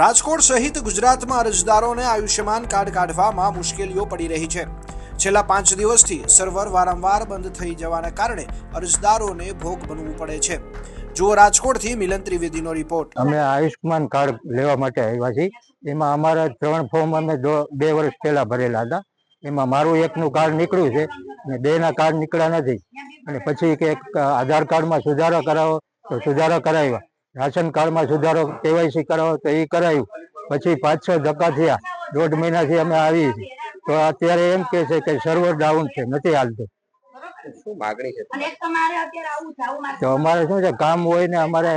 રાજકોટ સહિત ગુજરાતમાં અરજદારોને આયુષ્યમાન કાર્ડ કાઢવામાં મુશ્કેલીઓ પડી રહી છે. છેલ્લા પાંચ દિવસથી સર્વર વારંવાર બંધ થઈ જવાના કારણે અરજદારોને ભોગ બનવું પડે છે. જુઓ રાજકોટથી મિલન ત્રિવેદીનો રિપોર્ટ. અમે આયુષ્યમાન કાર્ડ લેવા માટે આવ્યા છીએ. એમાં અમારા ત્રણ ફોર્મ અમે બે વર્ષ પહેલા ભરેલા હતા. એમાં મારું એકનું કાર્ડ નીકળ્યું છે અને બેના કાર્ડ નીકળ્યા નથી. અને પછી કે આધાર કાર્ડમાં સુધારો કરાવો, તો સુધારો કરાવ્યા. રાશન કાર્ડમાં સુધારો કેવાયસી કરાવો તો એ કરાવ્યું પછી પાંચ છ ધક્કા થયા. દોઢ મહિનાથી અમે આવી. છીએ તો અત્યારે એમ કે છે કે સર્વર ડાઉન છે નથી હાલતું. શું માગણી છે? તો અમારે શું છે કામ હોય ને અમારે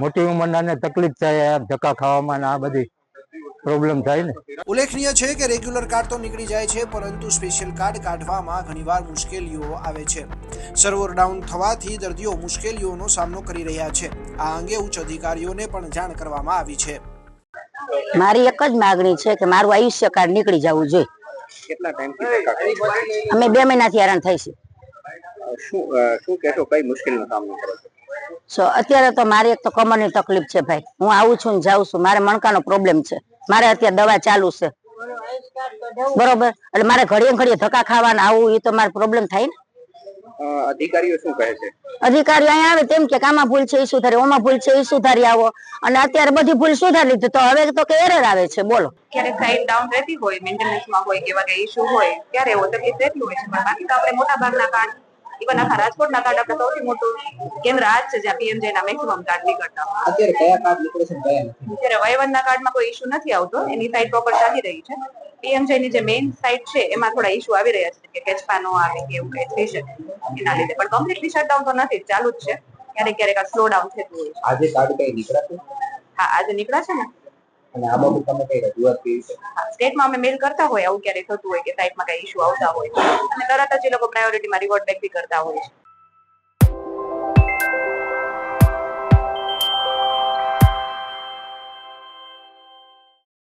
મોટી ઉંમરના ને તકલીફ થાય આ ધક્કા ખાવામાં આ બધી. પ્રોબ્લેમ થાય ને. ઉલ્લેખનીય છે કે રેગ્યુલર કાર્ડ તો નીકળી જાય છે પરંતુ સ્પેશિયલ કાર્ડ કાઢવામાં ઘણીવાર મુશ્કેલીઓ આવે છે. સર્વર ડાઉન થવાથી દર્દીઓ મુશ્કેલીઓનો સામનો કરી રહ્યા છે. આ અંગે ઉચ્ચ અધિકારીઓને પણ જાણ કરવામાં આવી છે. મારી એક જ માગણી છે કે મારું આયુષ્ય કાર્ડ નીકળી જવું જોઈએ. કેટલા ટાઈમથી છે? અમે બે મહિનાથી હેરાન થઈ છે. શું શું કહેશો કઈ મુશ્કેલીનો સામનો કરો છો? અત્યારે તો મારી એક તો કમરની તકલીફ છે ભાઈ. હું આવું છું ને જાઉં છું. મારે મણકાનો પ્રોબ્લેમ છે. મારે અત્યારે દવા ચાલુ છે. બરોબર? એટલે મારે ઘડીએ ઘડીએ ધક્કા ખાવાના આવું એ તો મારે પ્રોબ્લેમ થાય ને? અધિકારીઓ શું કહે છે? અધિકારીઓ અહીંયા આવે તેમ કે આમાં ભૂલ છે એ સુધારી ઓમાં ભૂલ છે એ સુધારી આવો. અને અત્યારે બધી ભૂલ સુધારી લીધી તો હવે તો કે એરર આવે છે બોલો. ક્યારેક સાઈડ ડાઉન રહેતી હોય મેન્ટેનન્સમાં હોય કે ઇશ્યુ હોય ત્યારે એવો તકલીફ રહેતી હોય છે પણ બાકી તો આપણે મોટા ભાગના કાર્ડ ઇવન આખા રાજકોટના કાર્ડ આપણે સૌથી મોટું કેન્દ્ર આ જ છે જ્યાં પીએમ ના મેક્સિમમ કાર્ડ નીકળતા અત્યારે કયા કાર્ડ નીકળે છે કયા નથી. ત્યારે કાર્ડમાં કોઈ ઇશ્યુ નથી આવતો એની સાઈડ પ્રોપર ચાલી રહી છે. પીએમજે ની જે મેઇન સાઇટ છે એમાં થોડા ઇશ્યુ આવી રહ્યા છે કે કેચપા નો આવે કે એવું કઈ થઈ શકે એના લીધે. પણ કમ્પ્લીટલી શટડાઉન તો નથી ચાલુ જ છે. ક્યારેક ક્યારેક સ્લો ડાઉન થતું હોય આજે કાર્ડ કઈ નીકળાશે હા આજે નીકળ્યા છે ને? અમે મેલ કરતા હોય આવું ક્યારેક થતું હોય કે સાઈટમાં કઈ ઇશ્યુ આવતા હોય અને તરત જ એ લોકો પ્રાયોરિટીમાં રિવોર્ડ બેક બી કરતા હોય છે.